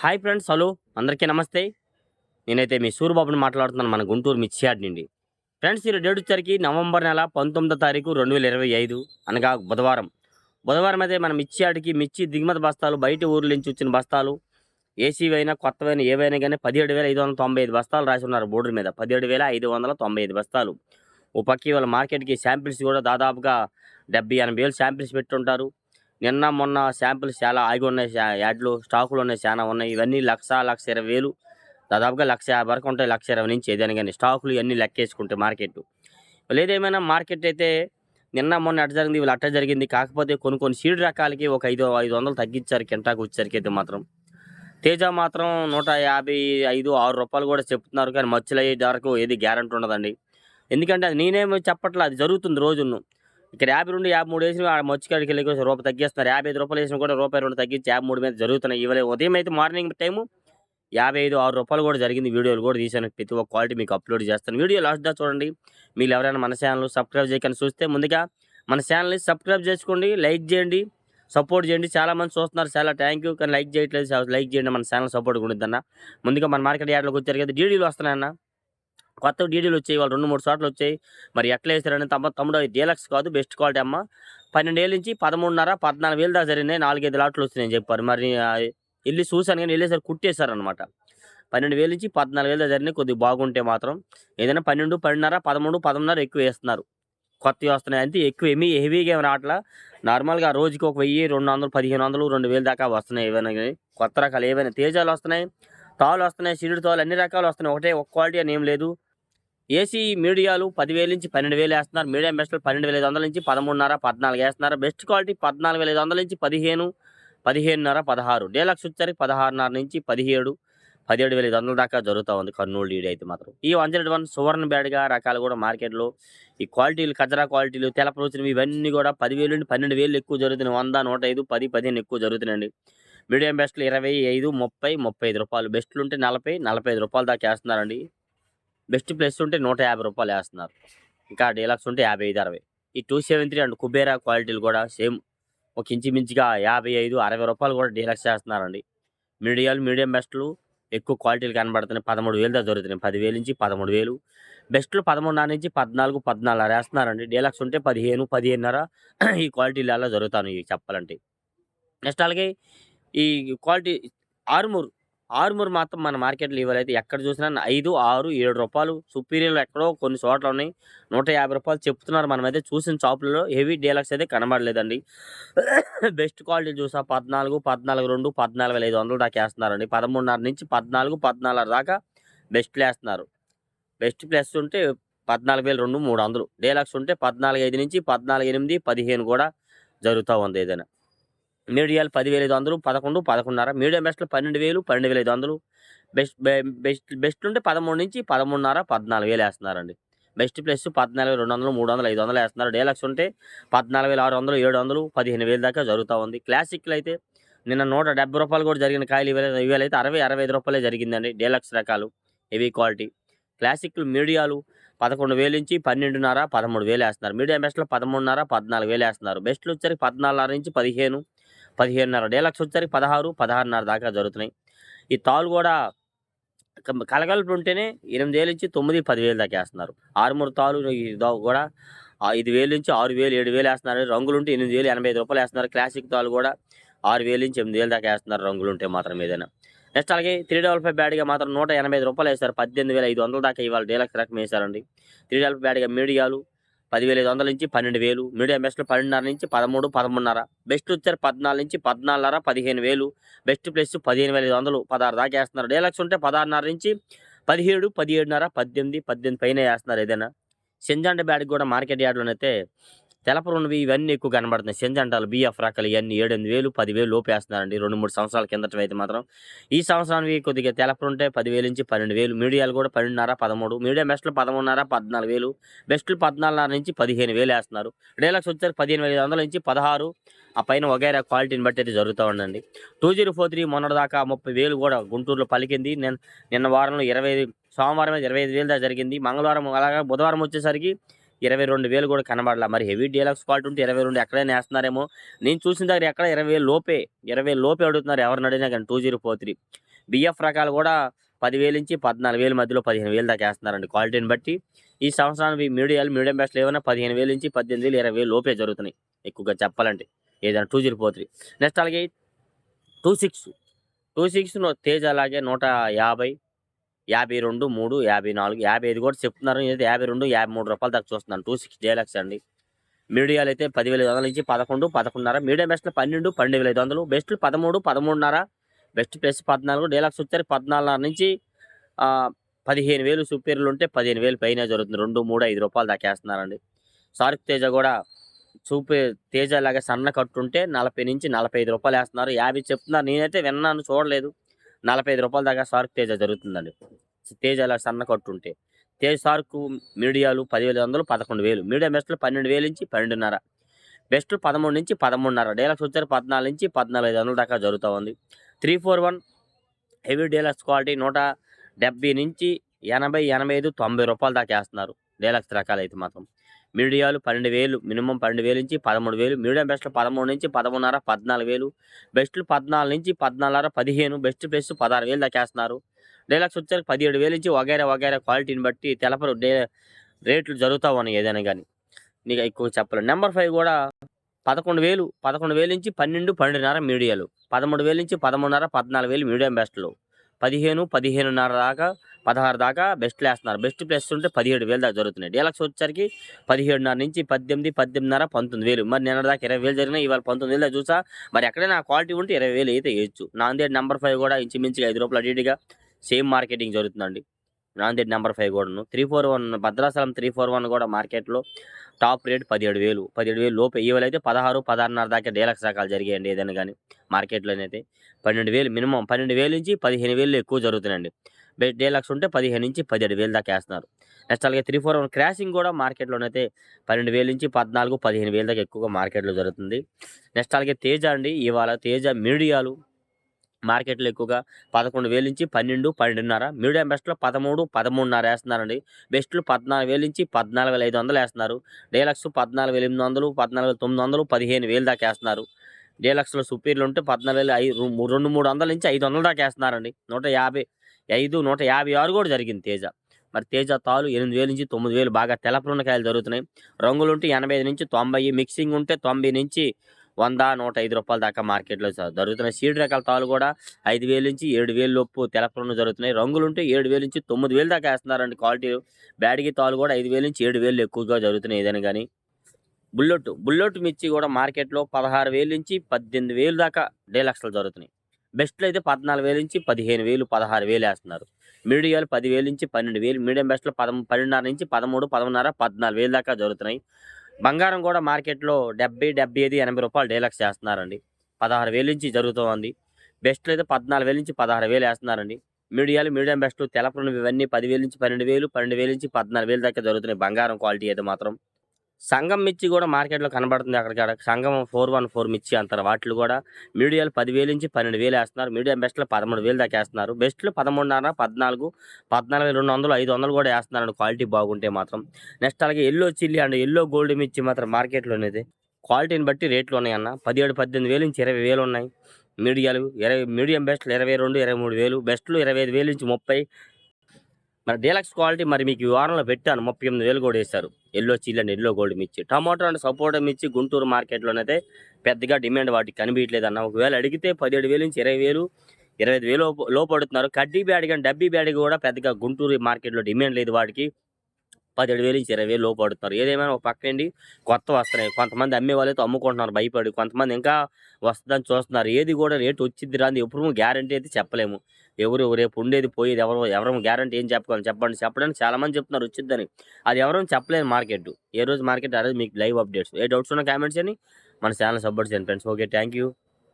Hi friends hello. అందరికీ నమస్తే. నేనైతే మీ సూర్యబాబుని మాట్లాడుతున్నాను మన గుంటూరు మిర్చియాడ్ నుండి. ఫ్రెండ్స్ ఈరోజు డేట్ వచ్చరికి నవంబర్ నెల పంతొమ్మిదో తారీఖు రెండు వేల ఇరవై ఐదు అనగా బుధవారం. బుధవారం అయితే మన మిర్చి మిర్చి దిగుమతి బస్తాలు బయట ఊర్ల నుంచి వచ్చిన బస్తాలు ఏసీవైనా కొత్తవైనా ఏవైనా కానీ పదిహేడు వేల ఐదు వందల తొంభై ఐదు బస్తాలు రాసి ఉన్నారు బోర్డు మీద. పదిహేడు వేల ఐదు వందల తొంభై ఐదు బస్తాలు. ఓ పక్క వాళ్ళ మార్కెట్కి శాంపిల్స్ కూడా దాదాపుగా డెబ్బై ఎనభై వేలు శాంపిల్స్ పెట్టుంటారు. నిన్న మొన్న శాంపిల్స్ చాలా ఆగి ఉన్నాయి. యాడ్లు స్టాకులు ఉన్నాయి. చాలా ఉన్నాయి. ఇవన్నీ లక్ష లక్ష ఇరవై వేలు. దాదాపుగా లక్ష యాభై వరకు ఉంటాయి. లక్ష ఇరవై నుంచి ఏదైనా కానీ స్టాకులు ఇవన్నీ లెక్కేసుకుంటే మార్కెట్ లేదేమైనా మార్కెట్ అయితే నిన్న మొన్న అట్ట జరిగింది వీళ్ళు అట్ట జరిగింది. కాకపోతే కొన్ని కొన్ని సీడ్ రకాలకి ఒక ఐదు ఐదు వందలు తగ్గించారు. కింటాకు వచ్చేసరికి అయితే మాత్రం. తేజ మాత్రం నూట యాభై ఐదు ఆరు రూపాయలు కూడా చెప్తున్నారు. కానీ మచ్చలు అయ్యే వరకు ఏది గ్యారంటీ ఉండదండి. ఎందుకంటే అది నేనేమో చెప్పట్లే అది జరుగుతుంది రోజును ఇక్కడ యాభై రెండు యాభై మూడు వేసిన ఆ మచ్చి కాడికి వెళ్ళి రూపాయలు రూపాయి తగ్గిస్తున్నారు. యాభై ఐదు రూపాయలు వేసిన కూడా రూపాయి రెండు తగ్గించి యాభై మూడు మీద జరుగుతున్నాయి. ఇవ్వలేదు ఉదయం అయితే మార్నింగ్ టైము యాభై ఐదు ఆరు రూపాయలు కూడా జరిగింది. వీడియోలు కూడా తీసాను ప్రతి ఒక్క క్వాలిటీ మీకు అప్లోడ్ చేస్తాను. వీడియో లాస్ట్ దా చూడండి. మీరు ఎవరైనా మన ఛానల్ సబ్స్క్రైబ్ చేయకని చూస్తే ముందుగా మన ఛానల్ని సబ్స్క్రైబ్ చేసుకోండి లైక్ చేయండి సపోర్ట్ చేయండి. చాలామంది చూస్తున్నారు. చాలా థ్యాంక్ యూ. కానీ లైక్ చేయట్లేదు. లైక్ చేయండి. మన ఛానల్ సపోర్ట్ ఉండిద్దన్న ముందుగా మన మార్కెట్ యాడ్లోకి వచ్చారు కదా డీడీలు వస్తున్నాయన్న. కొత్త డీడీలు వచ్చాయి వాళ్ళు రెండు మూడు చోట్ల వచ్చాయి. మరి ఎట్లా వేసారని తమ తమ్ముడు డీలక్స్ కాదు బెస్ట్ క్వాలిటీ అమ్మ. పన్నెండేళ్ళ నుంచి పదమూడున్నర పద్నాలుగు వేలు దాకా జరిగినాయి నాలుగైదు లాట్లు వస్తున్నాయని చెప్పారు. మరి వెళ్ళి చూశాను కానీ వెళ్ళేసరి కుట్టేశారనమాట పన్నెండు వేల నుంచి పద్నాలుగు వేలు దాకా జరిగినాయి కొద్దిగా బాగుంటే మాత్రం. ఏదైనా పన్నెండు పన్నెండున్నర పదమూడు పదమూడున్నర ఎక్కువ వేస్తున్నారు. కొత్తవి వస్తున్నాయి అంతే ఎక్కువ ఏమీ హెవీగా ఏమి రావట్లా. నార్మల్గా రోజుకి ఒక వెయ్యి రెండు వందలు పదిహేను వందలు రెండు వేలు దాకా వస్తున్నాయి ఏవైనా కానీ. కొత్త రకాలు ఏవైనా తేజాలు వస్తున్నాయి తాళ్ళు వస్తున్నాయి సిరుడు తాళ్ళు అన్ని రకాలు వస్తున్నాయి. ఒకటే ఒక క్వాలిటీ అని ఏం లేదు. ఏసీ మీడియాలు పదివేల నుంచి పన్నెండు వేలు వేస్తున్నారు. మీడియం బెస్ట్లు పన్నెండు వేల ఐదు వందల నుంచి పదమూడున్నర పద్నాలుగు వేస్తున్నారు. బెస్ట్ క్వాలిటీ పద్నాలుగు వేల ఐదు వందల నుంచి పదిహేను పదిహేనున్నర పదహారు. డేలక్స్ వచ్చరికి పదహారున్నర నుంచి పదిహేడు పదిహేడు వేల ఐదు వందల దాకా జరుగుతూ ఉంది కర్నూలు డీడీ అయితే మాత్రం. ఈ వన్ జెడ్ వన్ సువర్ణ బ్యాడ్గా రకాలు కూడా మార్కెట్లో ఈ క్వాలిటీలు కజరా క్వాలిటీలు తెలప వచ్చినవి ఇవన్నీ కూడా పదివేలు నుండి పన్నెండు వేలు ఎక్కువ జరుగుతున్నాయి. వంద నూట ఐదు పది పదిహేను ఎక్కువ జరుగుతున్నాయండి. మీడియం బెస్ట్లు ఇరవై ఐదు ముప్పై ముప్పై ఐదు రూపాయలు. బెస్ట్లు ఉంటే నలభై నలభై ఐదు రూపాయలు దాకా వేస్తున్నారండి. బెస్ట్ ప్లస్ ఉంటే నూట యాభై రూపాయలు వేస్తున్నారు. ఇంకా డీలక్స్ ఉంటే యాభై ఐదు అరవై. ఈ two seven three and Kubera క్వాలిటీలు కూడా సేమ్ ఒక ఇంచుమించుగా యాభై ఐదు అరవై రూపాయలు కూడా డీలక్స్ చేస్తున్నారండి. మీడియాలు మీడియం బెస్ట్లు ఎక్కువ క్వాలిటీలు కనబడుతున్నాయి. పదమూడు వేలు దాకా దొరుకుతున్నాయి. పదివేలు నుంచి పదమూడు వేలు. బెస్ట్లు పదమూడున్నర నుంచి పద్నాలుగు పద్నాలుగు వేస్తున్నారండి. డీలక్స్ ఉంటే పదిహేను పదిహేనున్నర ఈ క్వాలిటీలు అలా జరుగుతాను ఇవి చెప్పాలంటే. నెక్స్ట్ అలాగే ఈ క్వాలిటీ ఆరుమూరు ఆరుమూరు మాత్రం మన మార్కెట్లో ఇవాళ అయితే ఎక్కడ చూసినా ఐదు ఆరు ఏడు రూపాయలు. సుపీరియర్లు ఎక్కడో కొన్ని చోట్ల ఉన్నాయి. నూట యాభై రూపాయలు చెప్తున్నారు. మనం అయితే చూసిన షాపులలో హెవీ డీలక్స్ అయితే కనబడలేదండి. బెస్ట్ క్వాలిటీ చూసా పద్నాలుగు పద్నాలుగు రెండు పద్నాలుగు ఐదు వందలు దాకా వేస్తున్నారండి. పదమూడున్నర నుంచి పద్నాలుగు పద్నాలుగు దాకా బెస్ట్లు వేస్తున్నారు. బెస్ట్ ప్లస్ ఉంటే పద్నాలుగు వేలు రెండు మూడు వందలు. డీలక్స్ ఉంటే పద్నాలుగు ఐదు నుంచి పద్నాలుగు ఎనిమిది పదిహేను కూడా జరుగుతూ ఉంది ఏదైనా. మీడియాలు పదివేల ఐదు వందలు పదకొండు పదకొండున్నర మీడియం బెస్ట్లు పన్నెండు వేలు పన్నెండు వేల ఐదు వందలు. బెస్ట్ బె- బెస్ట్ బెస్ట్ ఉంటే పదమూడు నుంచి పదమూడున్నర పద్నాలుగు వేలు వేస్తున్నారండి. బెస్ట్ ప్లస్ పద్నాలుగు రెండు వందలు మూడు వందలు ఐదు వందలు వేస్తున్నారు. డేలక్స్ ఉంటే పద్నాలుగు వేల ఆరు వందలు ఏడు వందలు పదిహేను వేలు దాకా జరుగుతూ ఉంది. క్లాసిక్లు అయితే నిన్న నూట డెబ్బై రూపాయలు కూడా జరిగిన కాయలు ఇవాళ ఇవాళ అయితే అరవై అరవై ఐదు రూపాయలే జరిగిందండి డేలక్స్ రకాలు. Heavy quality. క్లాసిక్లు మీడియాలు పదకొండు వేలు నుంచి పన్నెండున్నర పదమూడు వేలు వేస్తున్నారు. మీడియం బెస్ట్లో పదమూడున్నర పద్నాలుగు వేలు వేస్తున్నారు. బెస్ట్లు వచ్చరికి పద్నాలుగున్నర నుంచి పదిహేను పదిహేనున్నర డేలక్స్ వచ్చేసరికి పదహారు పదహారున్నర దాకా జరుగుతున్నాయి. ఈ తాలు కూడా కలగలుపు ఉంటేనే ఎనిమిది వేలు నుంచి తొమ్మిది పదివేలు దాకా వేస్తున్నారు. ఆరుమూరు తాళ్ళు కూడా ఐదు వేలు నుంచి ఆరు వేలు ఏడు వేలు వేస్తున్నారు. రంగులు ఉంటే ఎనిమిది వేలు ఎనభై ఐదు రూపాయలు వేస్తున్నారు. క్లాసిక్ తాళ్ళు కూడా ఆరు వేలు నుంచి ఎనిమిది వేలు దాకా వేస్తున్నారు. రంగులు ఉంటే మాత్రం ఏదైనా. నెక్స్ట్ అలాగే త్రీ డబల్ ఫైవ్ బ్యాడ్గా మాత్రం నూట ఎనభై ఐదు రూపాయలు వేస్తారు పద్దెనిమిది వేల ఐదు వందల దాకా ఇవాళ డీలక్స్ రకం వేశారండి. త్రీ డబల్ బ్యాడ్గా మీడియాలు పదివేల ఐదు వందల నుంచి పన్నెండు వేలు మీడియం బెస్ట్లో పన్నెండున్నర నుంచి పదమూడు పదమూడున్నర. బెస్ట్ వచ్చారు పద్నాలుగు నుంచి పద్నాలుగున్నర పదిహేను వేలు. బెస్ట్ ప్లస్ పదిహేను వేల ఐదు వందలు పదహారు దాకా వేస్తున్నారు. డీలక్స్ ఉంటే పదహారున్నర నుంచి పదిహేడు పదిహేడున్నర పద్దెనిమిది పద్దెనిమిది పైన వేస్తున్నారు ఏదైనా. సింజాండ బ్యాడ్కి కూడా మార్కెట్ యార్డ్లోనైతే తెలపరు ఇవన్నీ ఎక్కువ కనబడుతున్నాయి. సెంజంటాలు బిఎఫ్ రకాలు ఇవన్నీ ఏడెనిమిది వేలు పదివేలు లోపు వేస్తున్నారండి రెండు మూడు సంవత్సరాల కిందట అయితే మాత్రం. ఈ సంవత్సరానికి కొద్దిగా తెలపరుంటే పదివేలు నుంచి పన్నెండు వేలు. మీడియాలు కూడా పన్నెండున్నర పదమూడు. మీడియం బెస్ట్లు పదమూడున్నర పద్నాలుగు వేలు. బెస్ట్లు పద్నాలుగున్నర నుంచి పదిహేను వేలు వేస్తున్నారు. డైలాగ్స్ వచ్చారు పదిహేను వేల ఐదు వందల నుంచి పదహారు. ఆ పైన వగైరా క్వాలిటీని బట్టి అయితే జరుగుతూ ఉండండి. టూ జీరో ఫోర్ త్రీ మొన్నటిదాకా ముప్పై వేలు కూడా గుంటూరులో పలికింది. నిన్న నిన్న వారంలో ఇరవై సోమవారం అయితే ఇరవై ఐదు వేలు దాకా జరిగింది. మంగళవారం అలాగే బుధవారం వచ్చేసరికి ఇరవై రెండు వేలు కూడా కనబడాల. మరి హెవీ డీలక్స్ క్వాలిటీ ఉంటే ఇరవై రెండు ఎక్కడైనా వేస్తున్నారేమో నేను చూసిన దగ్గర ఎక్కడ ఇరవై వేలు లోపే ఇరవై లోపే అడుగుతున్నారు ఎవరిని అడిగినా కానీ two zero four three. BF రకాలు కూడా పదివేలు నుంచి పద్నాలుగు వేల మధ్యలో పదిహేను వేలు దాకా వేస్తున్నారండి క్వాలిటీని బట్టి. ఈ సంవత్సరానికి మీడియాలు మీడియం బెస్ట్లు ఏమైనా పదిహేను వేలు నుంచి పద్దెనిమిది వేలు ఇరవై వేలు లోపే జరుగుతున్నాయి. ఎక్కువగా చెప్పాలంటే ఏదైనా two zero four three. Next అలాగే two six two six Tej అలాగే నూట యాభై యాభై రెండు మూడు యాభై నాలుగు యాభై ఐదు కూడా చెప్తున్నారు. అయితే యాభై రెండు యాభై మూడు రూపాయల దాకా చూస్తున్నాను. టూ సిక్స్ డేలక్స్ అండి. మీడియాలు అయితే పదివేల ఐదు వందల నుంచి పదకొండు పదకొండున్నర. మీడియం బెస్ట్లు పన్నెండు పన్నెండు వేల ఐదు వందలు. బెస్ట్లు పదమూడు పదమూడున్నర. బెస్ట్ ప్లస్ పద్నాలుగు డీలక్స్ వచ్చారు పద్నాలుగున్నర నుంచి పదిహేను వేలు. సూపీరియర్లు ఉంటే పదిహేను వేలు పైన జరుగుతుంది. రెండు మూడు ఐదు రూపాయలు దాకా వేస్తున్నారండి. సార్క్ తేజ కూడా చూపే తేజ లాగా సన్న కట్టుంటే నలభై నుంచి నలభై ఐదు రూపాయలు వేస్తున్నారు. యాభై చెప్తున్నారు. నేనైతే విన్నాను చూడలేదు. నలభై ఐదు రూపాయల దాకా షార్క్ తేజ జరుగుతుందండి. తేజ అలా సన్న కట్టుంటే తేజ్ సార్కు మీడియాలు పదివేల వందలు పదకొండు వేలు. మీడియం బెస్ట్లు పన్నెండు వేలు నుంచి పన్నెండున్నర. బెస్ట్ పదమూడు నుంచి పదమూడున్నర. డీలక్స్ వచ్చారు పద్నాలుగు నుంచి పద్నాలుగు ఐదు వందల దాకా జరుగుతూ ఉంది. Three four one heavy deluxe quality నూట డెబ్బై నుంచి ఎనభై ఎనభై ఐదు తొంభై రూపాయల దాకా వేస్తున్నారు. డీలక్స్ రకాలు అయితే మాత్రం. మీడియాలు పన్నెండు వేలు మినిమం పన్నెండు వేలు నుంచి పదమూడు వేలు మీడియం బెస్ట్లు పదమూడు నుంచి పదమూడున్నర పద్నాలుగు వేలు బెస్ట్లు పద్నాలుగు నుంచి పద్నాలుగున్నర పదిహేను బెస్ట్ ప్లస్ పదహారు వేలు దాకా వేస్తున్నారు. వచ్చేసరికి పదిహేడు వేలు నుంచి వగైరా వగైరా క్వాలిటీని బట్టి తెలపరు డే రేట్లు జరుగుతూ ఉన్నాయి ఏదైనా కానీ. నీకు ఎక్కువ చెప్పలేదు నెంబర్ ఫైవ్ కూడా పదకొండు వేలు పదకొండు వేలు నుంచి పన్నెండు పన్నెండున్నర మీడియాలు. పదమూడు వేలు నుంచి పదమూడున్నర పద్నాలుగు వేలు మీడియం బెస్ట్లు. పదిహేను పదిహేనున్నర దాకా పదహారు దాకా బెస్ట్లు వేస్తున్నారు బెస్ట్ ప్లస్ ఉంటే పదిహేడు వేలు దాకా జరుగుతున్నాయి. డీలక్స్ వచ్చేసరికి పదిహేడున్నర నుంచి పద్దెనిమిది పద్దెనిమిదిన్నర పంతొమ్మిది వేలు. మరి నిన్న దాకా ఇరవై వేలు జరిగినా ఇవాళ పంతొమ్మిది వేలు దాకా చూసా. మరి ఎక్కడైనా క్వాలిటీ ఉంటే ఇరవై వేలు అయితే వేయచ్చు. నాందేడ్ నెంబర్ ఫైవ్ కూడా ఇంచుమించుగా ఐదు రూపాయలు అటు సేమ్ మార్కెటింగ్ జరుగుతుందండి. నాందేడ్ నెంబర్ ఫైవ్ కూడాను. Three four one Bhadrachalam three four one కూడా మార్కెట్లో టాప్ రేట్ పదిహేడు వేలు. పదిహేడు వేలు లోపు ఇవ్వలైతే పదహారు పదహారున్నర దాకా డీలక్స్ రకాలు జరిగాయండి ఏదైనా కానీ మార్కెట్లోనైతే పన్నెండు వేలు మినిమం పన్నెండు వేలు నుంచి పదిహేను వేలు ఎక్కువ జరుగుతున్నాయండి డీలక్స్ ఉంటే పదిహేను నుంచి పదిహేడు వేలు దాకా వేస్తున్నారు. నెక్స్ట్ అలాగే త్రీ ఫోర్ వన్ క్రాసింగ్ కూడా మార్కెట్లోనైతే పన్నెండు వేలు నుంచి పద్నాలుగు పదిహేను వేలు దాకా ఎక్కువగా మార్కెట్లో జరుగుతుంది. నెక్స్ట్ అలాగే తేజ అండి. ఇవాళ తేజ మీడియాలు మార్కెట్లో ఎక్కువగా పదకొండు వేలు నుంచి పన్నెండు పన్నెండున్నర. మీడియం బెస్ట్లో పదమూడు పదమూడున్నర వేస్తున్నారండి. బెస్ట్లు పద్నాలుగు వేలు నుంచి పద్నాలుగు వేల ఐదు వందలు వేస్తున్నారు. డీలక్స్ పద్నాలుగు వేల ఎనిమిది వందలు పద్నాలుగు వేల తొమ్మిది వందలు పదిహేను వేలు దాకా వేస్తున్నారు. డీలక్స్లో సుపీరియర్లు ఉంటే పద్నాలుగు వేల ఐదు రెండు మూడు వందల నుంచి ఐదు వందల దాకా వేస్తున్నారండి. నూట యాభై ఐదు నూట యాభై ఆరు కూడా జరిగింది తేజ. మరి తేజ తాలు ఎనిమిది వేలు నుంచి తొమ్మిది వేలు బాగా తెలపలున్న కాయలు జరుగుతున్నాయి. రంగులు ఉంటే ఎనభై ఐదు నుంచి తొంభై మిక్సింగ్ ఉంటే తొంభై నుంచి వంద నూట ఐదు రూపాయల దాకా మార్కెట్లో జ- జరుగుతున్నాయి. సీడ్ రకాల తాలు కూడా ఐదు వేలు నుంచి ఏడు వేలు లోపు తెలపరున్న జరుగుతున్నాయి. రంగులు ఉంటే ఏడు వేలు నుంచి తొమ్మిది వేలు దాకా వేస్తున్నారండి క్వాలిటీ. బ్యాడిగి తాలు కూడా ఐదు వేలు నుంచి ఏడు వేలు ఎక్కువగా జరుగుతున్నాయి ఏదైనా కానీ బుల్లెట్ బుల్లెట్ మిర్చి కూడా మార్కెట్లో పదహారు వేలు నుంచి పద్దెనిమిది వేలు దాకా డీలక్స్లు జరుగుతున్నాయి. బెస్ట్లో అయితే పద్నాలుగు వేలు నుంచి పదిహేను వేలు పదహారు వేలు వేస్తున్నారు. మీడియాలు పదివేలు నుంచి పన్నెండు వేలు మీడియం బెస్ట్లో పదం పన్నెండున్నర నుంచి పదమూడు పదమూన్నర పద్నాలుగు వేలు దాకా జరుగుతున్నాయి. బంగారం కూడా మార్కెట్లో డెబ్బై డెబ్బై ఐదు ఎనభై రూపాయలు డీలక్స్ చేస్తున్నారండి. పదహారు వేలు నుంచి జరుగుతోంది. బెస్ట్లు అయితే పద్నాలుగు వేలు నుంచి పదహారు వేలు వేస్తున్నారండి. మీడియాలు మీడియం బెస్ట్లు తెలపరున్నవి ఇవన్నీ పదివేలు నుంచి పన్నెండు వేలు పన్నెండు వేలు నుంచి పద్నాలుగు వేలు దాకా జరుగుతున్నాయి. బంగారం క్వాలిటీ అయితే మాత్రం. సంఘం మిర్చి కూడా మార్కెట్లో కనబడుతుంది అక్కడికి సంఘం ఫోర్ వన్ ఫోర్ మిర్చి అంటారు. వాటిలో కూడా మీడియాలు పదివేలు నుంచి పన్నెండు వేలు వేస్తున్నారు. మీడియం బెస్ట్లో పదమూడు వేలు దాకా వేస్తున్నారు. బెస్ట్లో పదమూడున్నర పద్నాలుగు పద్నాలుగు వేల రెండు వందలు ఐదు వందలు కూడా వేస్తున్నారు క్వాలిటీ బాగుంటే మాత్రం. నెక్స్ట్ అలాగే yellow chilli and. Yellow gold మిర్చి మాత్రం మార్కెట్లోనేది. క్వాలిటీని బట్టి రేట్లు ఉన్నాయి అన్న. పదిహేడు పద్దెనిమిది వేలు నుంచి ఇరవై వేలు ఉన్నాయి. మీడియాలు ఇరవై మీడియం బెస్ట్లు ఇరవై రెండు ఇరవై మూడు వేలు. బెస్ట్లు ఇరవై ఐదు వేలు నుంచి ముప్పై. మరి డీలక్స్ క్వాలిటీ మరి మీకు ఈ వారంలో పెట్టాను. ముప్పై ఎనిమిది వేలు కూడా వేశారు. Yellow chilli and yellow gold మిర్చి టమాటో అండ్ సపోటా మిర్చి గుంటూరు మార్కెట్లోనైతే పెద్దగా డిమాండ్ వాటికి కనిపించలేదు అన్న ఒకవేళ అడిగితే పదిహేడు వేలు నుంచి ఇరవై వేలు ఇరవై ఐదు వేలు లోపడుతున్నారు. కడ్డీ బ్యాడ్ కానీ డబ్బీ బ్యాడ్ కూడా పెద్దగా గుంటూరు మార్కెట్లో డిమాండ్ లేదు వాటికి. పదిహేడు వేలు నుంచి ఇరవై వేలు లోపడుతున్నారు ఏదేమైనా ఒక పక్కండి కొత్త వస్తున్నాయి. కొంతమంది అమ్మే వాళ్ళైతే అమ్ముకుంటున్నారు భయపడి కొంతమంది ఇంకా వస్తుందని చూస్తున్నారు. ఏది కూడా రేటు వచ్చింది రాంది ఎప్పుడు గ్యారంటీ అయితే చెప్పలేము. ఎవరు రేపు ఉండేది పోయేది ఎవరు ఎవరు గ్యారంటీ ఏం చెప్పుకోవాలి చెప్పండి చెప్పడానికి చాలామంది చెప్తున్నారు వచ్చిందని. అది ఎవరూ చెప్పలేదు మార్కెట్. ఏ రోజు మార్కెట్ ఆ రోజు మీకు లైవ్ అప్డేట్స్. ఏ డౌట్స్ ఉన్న కామెంట్స్ అని మన ఛానల్ సపోర్ట్ చేయండి ఫ్రెండ్స్. Okay thank you.